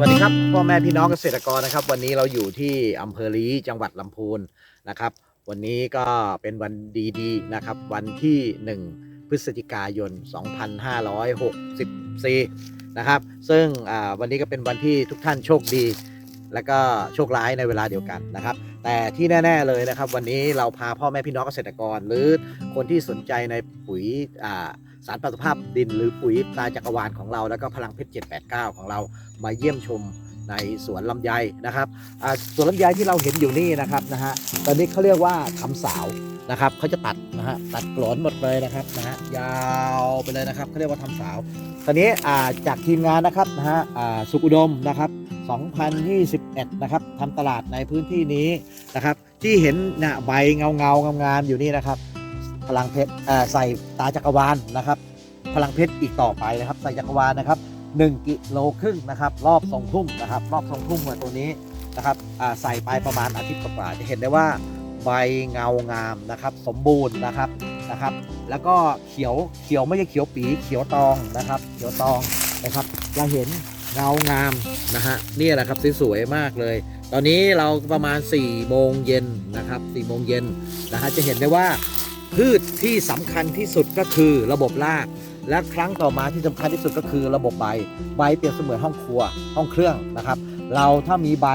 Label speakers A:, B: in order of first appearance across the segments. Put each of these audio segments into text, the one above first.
A: สวัสดีครับพ่อแม่พี่น้องเกษตรกรนะครับ วันนี้เราอยู่ที่อำเภอลีจังหวัดลำพูนนะครับ วันนี้ก็เป็นวันดีๆนะครับ วันที่ 1 พฤศจิกายน 2564 นะครับ ซึ่งวันนี้ก็เป็นวันที่ทุกท่านโชคดี และก็โชคร้ายในเวลาเดียวกันนะครับ แต่ที่แน่ ๆเลยนะครับ วันนี้เราพาพ่อแม่พี่น้องเกษตรกร หรือคนที่สนใจในปุ๋ยอ่า สารปรับสภาพดินหรือปุ๋ยตาจักรวาลของเรา แล้วก็พลังเพชร 789 ของเรามาเยี่ยมชมในสวนลำไยนะครับสวนลำไยที่เราเห็นอยู่นี่นะครับนะฮะตอนนี้เขาเรียกว่าทำสาวนะครับเขาจะตัดนะฮะตัดกลอนหมดเลยนะครับนะฮะยาวไปเลยนะครับเขาเรียกว่าทำสาวตอนนี้จากทีมงานนะครับนะฮะสุขุดมนะครับ2021 นะครับทำตลาดในพื้นที่นี้นะครับ ที่เห็นนะใบเงาเงางามๆอยู่นี่นะครับ พลังเพชรใส่ตาจักรวาลนะครับ พลังเพชรอีกต่อไปนะครับ ใส่จักรวาลนะครับ1กิโลครึ่งนะครับ รอบทรงทุ่งนะครับ รอบทรงทุ่งมาตัวนี้นะครับใส่ไปประมาณอาทิตย์กว่าจะเห็นได้ว่าใบเงางามนะครับ สมบูรณ์นะครับนะครับ แล้วก็เขียวเขียวไม่ใช่เขียวปีเขียวตองนะครับ เขียวตองนะครับจะเห็นเงางามนะฮะนี่แหละครับสวยมากเลย ตอนนี้เราประมาณ4โมงเย็นนะครับ4โมงเย็นนะฮะจะเห็นได้ว่า พืชที่สำคัญที่สุดก็คือระบบราก และครั้งต่อมาที่สำคัญที่สุดก็คือระบบใบ ใบเปรียบเสมือนห้องครัว ห้องเครื่องนะครับ เราถ้ามีใบ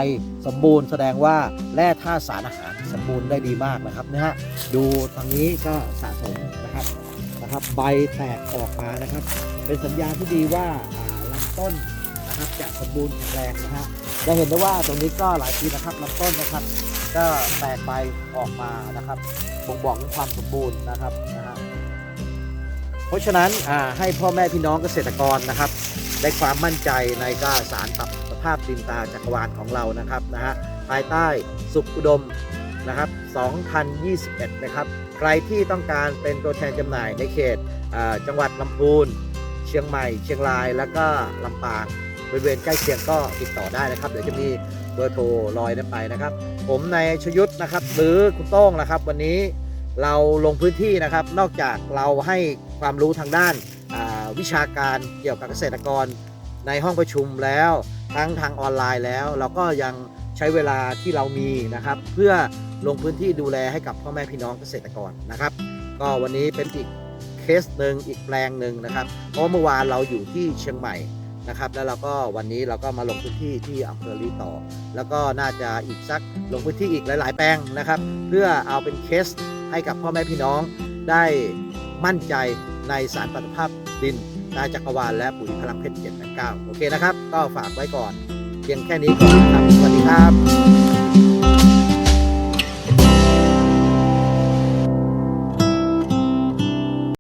A: สมบูรณ์แสดงว่าแร่ธาตุสารอาหารสมบูรณ์ได้ดีมากนะครับนะฮะดูทางนี้ก็สะสมนะครับนะครับ ใบแตกออกมานะครับ เป็นสัญญาณที่ดีว่าอ่าลำต้นนะครับจะสมบูรณ์แข็งแรงนะฮะจะเห็นได้ว่าตรงนี้ก็หลายปีนะครับลำต้นนะครับ ก็แตกใบออกมานะครับบ่งบอกถึงความสมบูรณ์นะครับนะฮะเพราะฉะนั้นให้พ่อแม่พี่น้องเกษตรกรนะครับ ได้ความมั่นใจในการสารปรับสภาพดินตาจักรวาลของเรานะครับนะฮะภายใต้สุขอุดมนะครับ 2021 นะครับ ใครที่ต้องการเป็นตัวแทนจำหน่ายในเขตจังหวัดลำพูน เชียงใหม่ เชียงราย แล้วก็ลำปาง บริเวณใกล้เคียงก็ติดต่อได้นะครับ เดี๋ยวจะมีเบอร์โทรลอยนั้นไปนะครับ ผมนายชยุทธนะครับหรือคุณโต้งนะครับ วันนี้เราลงพื้นที่นะครับ นอกจากเราให้ความรู้ทางด้านาวิชาการเกี่ยวกับเกษตรกรในห้องประชุมแล้วทั้งทางออนไลน์แล้ว เราก็ยังใช้เวลาที่เรามีนะครับ เพื่อลงพื้นที่ดูแลให้กับพ่อแม่พี่น้องเกษตรกรนะครับ ก็วันนี้เป็นอีกเคสหนึ่งอีกแปลงหนึ่งนะครับ เพราะเมื่อวานเราอยู่ที่เชียงใหม่ นะครับ แล้วเราก็วันนี้เราก็มาลงพื้นที่ที่อำเภอลีต่อ แล้วก็น่าจะอีกสักลงพื้นที่อีกหลาย ๆ แปลงนะครับ เพื่อเอาเป็นเคสให้กับพ่อแม่พี่น้องได้มั่นใจในสารปฏิภาพดินนาจักรวาลและปุ๋ยพลังเพชร789โอเคนะครับ ก็ฝากไว้ก่อน เพียงแค่นี้ก่อนครับ สวัสดีครับ